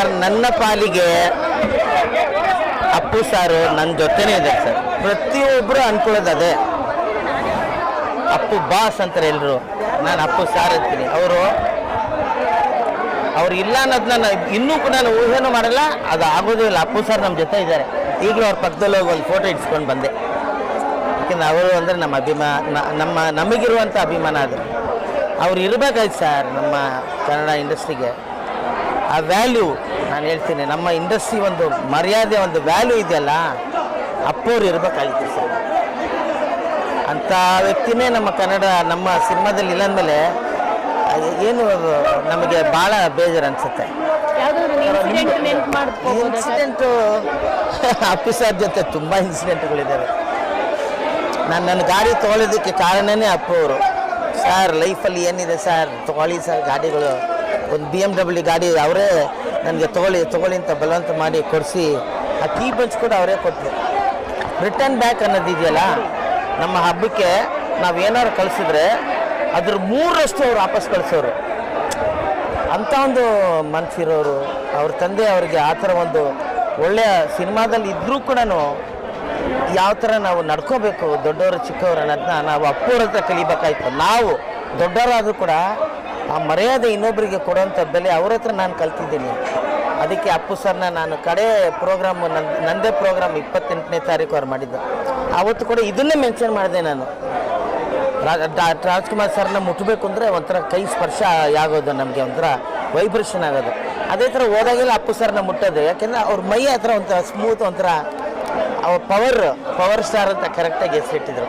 Sir, ನನ್ನ ಪಾಲಿಗೆ ಅಪ್ಪು ಸಾರು ನನ್ನ ಜೊತೆನೇ ಇದೆ ಸರ್. ಪ್ರತಿಯೊಬ್ಬರು ಅನ್ಕೊಳ್ಳೋದು ಅದೇ. ಅಪ್ಪು ಬಾಸ್ ಅಂತಾರೆ ಎಲ್ಲರೂ ನಾನು ಅಪ್ಪು ಸಾರ್ ಅಂತೀನಿ. ಅವರು ಅವ್ರು ಇಲ್ಲ ಅನ್ನೋದು ನಾನು ಇನ್ನೂ ಕೂಡ ನಾನು ಊಹೆನೂ ಮಾಡಲ್ಲ. ಅದು ಆಗೋದೇ ಇಲ್ಲ. ಅಪ್ಪು ಸರ್ ನಮ್ಮ ಜೊತೆ ಇದ್ದಾರೆ. ಈಗಲೂ ಅವ್ರ ಪಕ್ಕದಲ್ಲಿ ಹೋಗಿ ಒಂದು ಫೋಟೋ ಇಟ್ಸ್ಕೊಂಡು ಬಂದೆ. ಯಾಕೆಂದ್ರೆ ಅವರು ಅಂದರೆ ನಮ್ಮ ಅಭಿಮಾನ ನಮ್ಮ ನಮಗಿರುವಂಥ ಅಭಿಮಾನ ಅದು. ಅವ್ರು ಇರಬೇಕಾಯ್ತು ಸರ್ ನಮ್ಮ ಕನ್ನಡ ಇಂಡಸ್ಟ್ರಿಗೆ. ಆ ವ್ಯಾಲ್ಯೂ ನಾನು ಹೇಳ್ತೀನಿ ನಮ್ಮ ಇಂಡಸ್ಟ್ರಿ ಒಂದು ಮರ್ಯಾದೆ ಒಂದು ವ್ಯಾಲ್ಯೂ ಇದೆಯಲ್ಲ ಅಪ್ಪವ್ರು ಇರಬೇಕಾಗಿತ್ತು ಸರ್. ಅಂಥ ವ್ಯಕ್ತಿನೇ ನಮ್ಮ ಕನ್ನಡ ನಮ್ಮ ಸಿನಿಮಾದಲ್ಲಿ ಇಲ್ಲ ಅಂದಮೇಲೆ ಏನು ನಮಗೆ ಭಾಳ ಬೇಜಾರು ಅನಿಸುತ್ತೆ. ಇನ್ಸಿಡೆಂಟ್ ಆಫೀಸರ್ ಜೊತೆ ತುಂಬ ಇನ್ಸಿಡೆಂಟ್ಗಳಿದ್ದಾವೆ ನಾನು ನನ್ನ ಗಾಡಿ ತೊಗೊಳೋದಕ್ಕೆ ಕಾರಣನೇ ಅಪ್ಪವರು ಸರ್ ಲೈಫಲ್ಲಿ ಏನಿದೆ ಸರ್? ತೊಗೊಳ್ಳಿ ಸರ್ ಗಾಡಿಗಳು. ಒಂದು ಬಿ ಎಂ ಡಬ್ಲ್ಯೂ ಗಾಡಿ ಅವರೇ ನನಗೆ ತಗೊಳ್ಳಿ ತಗೊಳ್ಳಿ ಅಂತ ಬಲವಂತ ಮಾಡಿ ಕೊಡಿಸಿ, ಆ ಕೀ ಬಂಚ್ ಕೂಡ ಅವರೇ ಕೊಟ್ಟರು ರಿಟರ್ನ್ ಬ್ಯಾಕ್ ಅನ್ನೋದಿದೆಯಲ್ಲ ನಮ್ಮ ಹಬ್ಬಕ್ಕೆ ನಾವು ಏನಾದ್ರು ಕಳಿಸಿದ್ರೆ ಅದ್ರ ಮೂರರಷ್ಟು ಅವ್ರು ವಾಪಸ್ ಕಳಿಸೋರು. ಅಂಥ ಒಂದು ಮನಸ್ಸಿರೋರು ಅವ್ರ ತಂದೆ ಅವರಿಗೆ ಆ ಥರ ಒಂದು ಒಳ್ಳೆಯ ಸಿನಿಮಾದಲ್ಲಿ ಇದ್ದರೂ ಕೂಡ ಯಾವ ಥರ ನಾವು ನಡ್ಕೋಬೇಕು, ದೊಡ್ಡವರು ಚಿಕ್ಕವರು ಅನ್ನೋದನ್ನ ನಾವು ಅಪ್ಪವ್ರ ಹತ್ರ ಕಲಿಬೇಕಾಯ್ತು. ನಾವು ದೊಡ್ಡವರಾದರೂ ಕೂಡ ಆ ಮರ್ಯಾದೆ ಇನ್ನೊಬ್ಬರಿಗೆ ಕೊಡೋಂಥ ಬೆಲೆ ಅವ್ರ ಹತ್ರ ನಾನು ಕಲ್ತಿದ್ದೀನಿ. ಅದಕ್ಕೆ ಅಪ್ಪು ಸರ್ನ ನಾನು ಕಡೆ ಪ್ರೋಗ್ರಾಮ್ ನನ್ನ ನಂದೇ ಪ್ರೋಗ್ರಾಮ್ ಇಪ್ಪತ್ತೆಂಟನೇ ತಾರೀಕು ಅವ್ರು ಮಾಡಿದ್ದು. ಆವತ್ತು ಕೂಡ ಇದನ್ನೇ ಮೆನ್ಷನ್ ಮಾಡಿದೆ ನಾನು. ರಾಜ್ಕುಮಾರ್ ಸರ್ನ ಮುಟ್ಟಬೇಕು ಅಂದರೆ ಒಂಥರ ಕೈ ಸ್ಪರ್ಶ ಆಗೋದು ನಮಗೆ, ಒಂಥರ ವೈಬ್ರೇಷನ್ ಆಗೋದು. ಅದೇ ಥರ ಹೋದಾಗೆಲ್ಲ ಅಪ್ಪು ಸರ್ನ ಮುಟ್ಟೋದು. ಯಾಕೆಂದರೆ ಅವ್ರ ಮೈ ಹತ್ರ ಒಂಥರ ಸ್ಮೂತ್ ಒಂಥರ, ಅವ್ರ ಪವರ್ ಪವರ್ ಸ್ಟಾರ್ ಅಂತ ಕರೆಕ್ಟಾಗಿ ಹೆಸರಿಟ್ಟಿದ್ರು.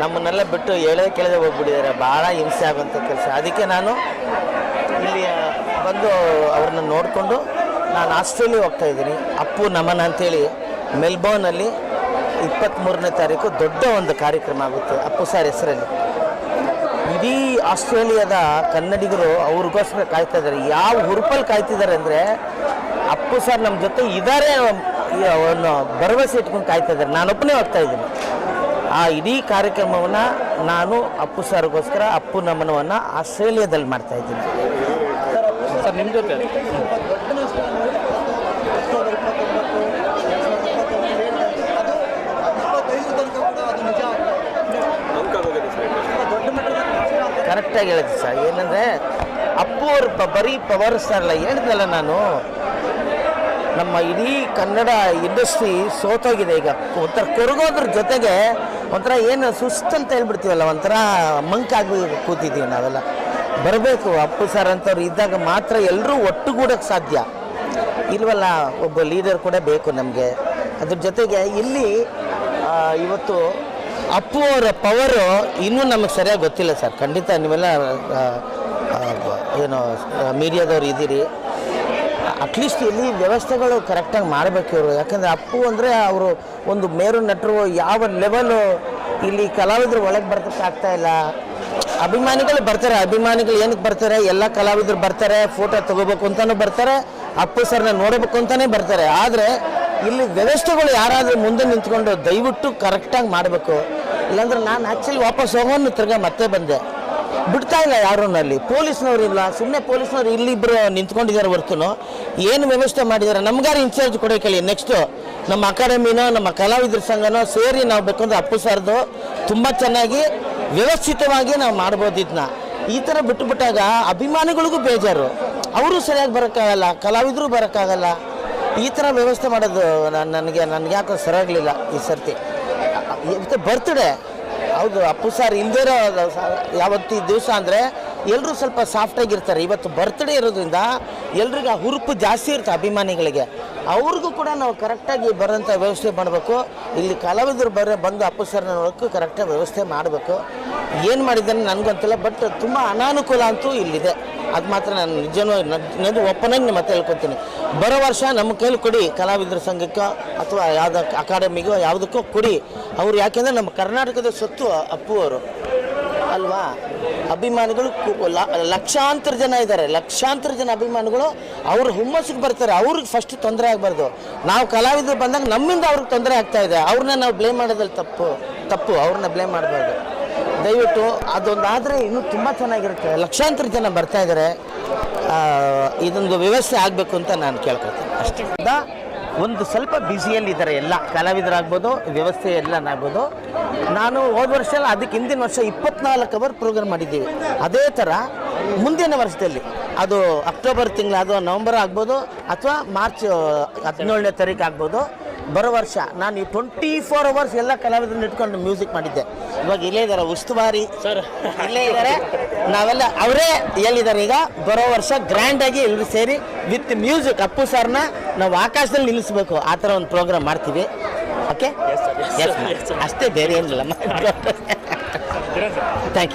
ನಮ್ಮನ್ನೆಲ್ಲ ಬಿಟ್ಟು ಹೇಳೇ ಕೇಳದೆ ಹೋಗ್ಬಿಟ್ಟಿದ್ದಾರೆ. ಭಾಳ ಹಿಂಸೆ ಆಗುವಂಥ ಕೆಲಸ. ಅದಕ್ಕೆ ನಾನು ಇಲ್ಲಿ ಬಂದು ಅವ್ರನ್ನ ನೋಡಿಕೊಂಡು ನಾನು ಆಸ್ಟ್ರೇಲಿಯಾ ಹೋಗ್ತಾ ಇದ್ದೀನಿ. ಅಪ್ಪು ನಮನ ಅಂತೇಳಿ ಮೆಲ್ಬೋರ್ನಲ್ಲಿ ಇಪ್ಪತ್ತ್ಮೂರನೇ ತಾರೀಕು ದೊಡ್ಡ ಒಂದು ಕಾರ್ಯಕ್ರಮ ಆಗುತ್ತೆ ಅಪ್ಪು ಸರ್ ಹೆಸರಲ್ಲಿ. ಇಡೀ ಆಸ್ಟ್ರೇಲಿಯಾದ ಕನ್ನಡಿಗರು ಅವ್ರಿಗೋಸ್ಕರ ಕಾಯ್ತಾ ಇದ್ದಾರೆ. ಯಾವ ಹುರುಪಲ್ಲಿ ಕಾಯ್ತಿದ್ದಾರೆ ಅಂದರೆ ಅಪ್ಪು ಸರ್ ನಮ್ಮ ಜೊತೆ ಇದಾರೆ ಒಂದು ಭರವಸೆ ಇಟ್ಕೊಂಡು ಕಾಯ್ತಾ ಇದ್ದಾರೆ. ನಾನೊಬ್ಬನೇ ಹೋಗ್ತಾ ಇದ್ದೀನಿ. ಆ ಇಡೀ ಕಾರ್ಯಕ್ರಮವನ್ನು ನಾನು ಅಪ್ಪು ಸರ್ಗೋಸ್ಕರ ಅಪ್ಪು ನಮನವನ್ನು ಆಸ್ಟ್ರೇಲಿಯಾದಲ್ಲಿ ಮಾಡ್ತಾ ಇದ್ದೀನಿ. ಸರ್ ನಿಮ್ಮ ಜೊತೆ? ಕರೆಕ್ಟಾಗಿ ಹೇಳಿದೆ ಸರ್. ಏನಂದರೆ ಅಪ್ಪು ಅವ್ರ ಬರೀ ಪವರ್ ಸ್ಟಾರ್ ಅಲ್ಲ. ಹೇಳಿದ್ನಲ್ಲ ನಾನು? ನಮ್ಮ ಇಡೀ ಕನ್ನಡ ಇಂಡಸ್ಟ್ರಿ ಸೋತೋಗಿದೆ ಈಗ. ಒಂಥರ ಕೊರಗೋದ್ರ ಜೊತೆಗೆ ಒಂಥರ ಏನು ಸುಸ್ತು ಅಂತ ಹೇಳ್ಬಿಡ್ತೀವಲ್ಲ, ಒಂಥರ ಮಂಕಾಗಿ ಕೂತಿದ್ದೀವಿ ನಾವೆಲ್ಲ. ಬರಬೇಕು, ಅಪ್ಪು ಸರ್ ಅಂತವ್ರು ಇದ್ದಾಗ ಮಾತ್ರ ಎಲ್ಲರೂ ಒಟ್ಟುಗೂಡಕ್ಕೆ ಸಾಧ್ಯ. ಇಲ್ವಲ್ಲ, ಒಬ್ಬ ಲೀಡರ್ ಕೂಡ ಬೇಕು ನಮಗೆ. ಅದ್ರ ಜೊತೆಗೆ ಇಲ್ಲಿ ಇವತ್ತು ಅಪ್ಪು ಅವರ ಪವರು ಇನ್ನೂ ನಮಗೆ ಸರಿಯಾಗಿ ಗೊತ್ತಿಲ್ಲ ಸರ್. ಖಂಡಿತ ನೀವೆಲ್ಲ ಏನು ಮೀಡಿಯಾದವ್ರು ಇದ್ದೀರಿ. ಅಟ್ಲೀಸ್ಟ್ ಇಲ್ಲಿ ವ್ಯವಸ್ಥೆಗಳು ಕರೆಕ್ಟಾಗಿ ಮಾಡಬೇಕು ಇವರು. ಯಾಕಂದರೆ ಅಪ್ಪು ಅಂದರೆ ಅವರು ಒಂದು ಮೇರು ನಟರು, ಯಾವ ಲೆವೆಲು ಇಲ್ಲಿ ಕಲಾವಿದರು ಒಳಗೆ ಬರ್ತಕ್ಕೆ ಆಗ್ತಾ ಇಲ್ಲ. ಅಭಿಮಾನಿಗಳು ಬರ್ತಾರೆ, ಅಭಿಮಾನಿಗಳು ಏನಕ್ಕೆ ಬರ್ತಾರೆ, ಎಲ್ಲ ಕಲಾವಿದರು ಬರ್ತಾರೆ ಫೋಟೋ ತಗೋಬೇಕು ಅಂತಲೂ ಬರ್ತಾರೆ, ಅಪ್ಪು ಸರ್ನ ನೋಡಬೇಕು ಅಂತಲೇ ಬರ್ತಾರೆ. ಆದರೆ ಇಲ್ಲಿ ವ್ಯವಸ್ಥೆಗಳು ಯಾರಾದರೂ ಮುಂದೆ ನಿಂತ್ಕೊಂಡು ದಯವಿಟ್ಟು ಕರೆಕ್ಟಾಗಿ ಮಾಡಬೇಕು. ಇಲ್ಲಾಂದ್ರೆ ನಾನು ಆ್ಯಕ್ಚುಲಿ ವಾಪಸ್ ಹೋಗೋನು ತಿರ್ಗಾ ಮತ್ತೆ ಬಂದೆ. ಬಿಡ್ತಾ ಇಲ್ಲ ಯಾರೂ ಅಲ್ಲಿ. ಪೊಲೀಸ್ನವ್ರು ಇಲ್ಲ. ಸುಮ್ಮನೆ ಪೊಲೀಸ್ನವ್ರು ಇಲ್ಲಿಬ್ಬರು ನಿಂತ್ಕೊಂಡಿದ್ದಾರೆ ಹೊರ್ತುನು. ಏನು ವ್ಯವಸ್ಥೆ ಮಾಡಿದ್ದಾರೆ? ನಮ್ಗಾರು ಇನ್ಚಾರ್ಜ್ ಕೇಳಿ. ನೆಕ್ಸ್ಟು ನಮ್ಮ ಅಕಾಡೆಮಿನೋ, ನಮ್ಮ ಕಲಾವಿದ್ರ ಸಂಘನೋ ಸೇರಿ ನಾವು ಬೇಕಂದ್ರೆ ಅಪ್ಪು ಸರ್ದು ತುಂಬ ಚೆನ್ನಾಗಿ ವ್ಯವಸ್ಥಿತವಾಗಿ ನಾವು ಮಾಡ್ಬೋದು ಇದನ್ನ ಈ ಥರ ಬಿಟ್ಟು ಬಿಟ್ಟಾಗ ಅಭಿಮಾನಿಗಳಿಗೂ ಬೇಜಾರು. ಅವರು ಸರಿಯಾಗಿ ಬರೋಕ್ಕಾಗಲ್ಲ, ಕಲಾವಿದರು ಬರೋಕ್ಕಾಗಲ್ಲ. ಈ ಥರ ವ್ಯವಸ್ಥೆ ಮಾಡೋದು ನಾನು ನನಗೆ ನನಗೆ ಯಾಕೋ ಸರಿಯಾಗಲಿಲ್ಲ ಈ ಸರ್ತಿ. ಬರ್ತ್ಡೇ ಹೌದು, ಅಪ್ಪು ಸರ್ ಇರೋ ಯಾವತ್ತು ಈ ದಿವಸ ಅಂದರೆ ಎಲ್ಲರೂ ಸ್ವಲ್ಪ ಸಾಫ್ಟಾಗಿರ್ತಾರೆ ಇವತ್ತು ಬರ್ತ್ಡೇ ಇರೋದ್ರಿಂದ ಎಲ್ರಿಗೂ ಆ ಹುರುಪು ಜಾಸ್ತಿ ಇರುತ್ತೆ ಅಭಿಮಾನಿಗಳಿಗೆ. ಅವ್ರಿಗೂ ಕೂಡ ನಾವು ಕರೆಕ್ಟಾಗಿ ಬರೋಂಥ ವ್ಯವಸ್ಥೆ ಮಾಡಬೇಕು. ಇಲ್ಲಿ ಕಲಾವಿದರು ಬರೋ, ಬಂದು ಅಪ್ಪು ಸರ್ನ ನೋಡೋಕ್ಕೂ ಕರೆಕ್ಟಾಗಿ ವ್ಯವಸ್ಥೆ ಮಾಡಬೇಕು. ಏನು ಮಾಡಿದ್ದಾನೆ ನನಗಂತಿಲ್ಲ ಬಟ್ ತುಂಬ ಅನಾನುಕೂಲ ಅಂತೂ ಇಲ್ಲಿದೆ. ಅದು ಮಾತ್ರ ನಾನು ನಿಜನೂ ನಾನು ಒಪ್ಪನಾಗಿ ನಿಮ್ಮ ಮತ್ತೆ ಹೇಳ್ಕೊತೀನಿ ಬರೋ ವರ್ಷ ನಮ್ಮ ಕೈಲಿ ಕೊಡಿ ಕಲಾವಿದರ ಸಂಘಕ್ಕೋ ಅಥವಾ ಯಾವುದೋ ಅಕಾಡೆಮಿಗೋ ಯಾವುದಕ್ಕೋ ಕೊಡಿ. ಅವ್ರು ಯಾಕೆಂದರೆ ನಮ್ಮ ಕರ್ನಾಟಕದ ಸೊತ್ತು ಅಪ್ಪು ಅವರು. ಅಲ್ವಾ? ಅಭಿಮಾನಿಗಳು ಲಕ್ಷಾಂತರ ಜನ ಇದ್ದಾರೆ. ಲಕ್ಷಾಂತರ ಜನ ಅಭಿಮಾನಿಗಳು ಅವ್ರ ಹುಮ್ಮಸ್ಸಿಗೆ ಬರ್ತಾರೆ. ಅವ್ರಿಗೆ ಫಸ್ಟ್ ತೊಂದರೆ ಆಗಬಾರ್ದು. ನಾವು ಕಲಾವಿದರು ಬಂದಾಗ ನಮ್ಮಿಂದ ಅವ್ರಿಗೆ ತೊಂದರೆ ಆಗ್ತಾ ಇದೆ. ಅವ್ರನ್ನ ನಾವು ಬ್ಲೇಮ್ ಮಾಡೋದ್ರಲ್ಲಿ ತಪ್ಪು. ತಪ್ಪು. ಅವ್ರನ್ನ ಬ್ಲೇಮ್ ಮಾಡಬಾರ್ದು. ದಯವಿಟ್ಟು ಅದೊಂದು ಆದರೆ ಇನ್ನೂ ತುಂಬ ಚೆನ್ನಾಗಿರುತ್ತೆ. ಲಕ್ಷಾಂತರ ಜನ ಬರ್ತಾ ಇದ್ದಾರೆ ಇದೊಂದು ವ್ಯವಸ್ಥೆ ಆಗಬೇಕು ಅಂತ ನಾನು ಕೇಳ್ಕೊಳ್ತೀನಿ. ಅಷ್ಟೇ. ಒಂದು ಸ್ವಲ್ಪ ಬ್ಯುಸಿಯಲ್ಲಿದ್ದಾರೆ ಎಲ್ಲ. ಕಲಾವಿದರಾಗ್ಬೋದು, ವ್ಯವಸ್ಥೆ ಎಲ್ಲನಾಗ್ಬೋದು ನಾನು ಹೋದ ವರ್ಷ ಅದಕ್ಕೆ ಹಿಂದಿನ ವರ್ಷ ಇಪ್ಪತ್ನಾಲ್ಕು ಅವರ್ ಪ್ರೋಗ್ರಾಮ್ ಮಾಡಿದ್ದೀವಿ. ಅದೇ ಥರ ಮುಂದಿನ ವರ್ಷದಲ್ಲಿ. ಅದು ಅಕ್ಟೋಬರ್ ತಿಂಗಳು, ಅದು ನವಂಬರ್ ಆಗ್ಬೋದು, ಅಥವಾ ಮಾರ್ಚ್ ಹದಿನೇಳನೇ ತಾರೀಕು ಆಗ್ಬೋದು. ಬರೋ ವರ್ಷ ನಾನು ಈ ಟ್ವೆಂಟಿ ಫೋರ್ ಅವರ್ಸ್ ಎಲ್ಲ ಕಲಾವಿದರನ್ನ ಇಟ್ಕೊಂಡು ಮ್ಯೂಸಿಕ್ ಮಾಡಿದ್ದೆ. ಇವಾಗ ಇಲ್ಲೇ ಇದ್ದಾರೆ ಉಸ್ತುವಾರಿ. ಸರ್. ಇಲ್ಲೇ ಇದ್ದಾರೆ ನಾವೆಲ್ಲ ಅವರೇ ಹೇಳಿದ್ದಾರೆ ಈಗ? ಬರೋ ವರ್ಷ ಗ್ರ್ಯಾಂಡ್ ಆಗಿ ಎಲ್ಲರೂ ಸೇರಿ ವಿತ್ ಮ್ಯೂಸಿಕ್ ಅಪ್ಪು ಸರ್ನ ನಾವು ಆಕಾಶದಲ್ಲಿ ನಿಲ್ಲಿಸ್ಬೇಕು. ಆ ಥರ ಒಂದು ಪ್ರೋಗ್ರಾಮ್ ಮಾಡ್ತೀವಿ. ಓಕೆ. ಅಷ್ಟೇ ಬೇರೆ ಏನಿಲ್ಲ. Thank you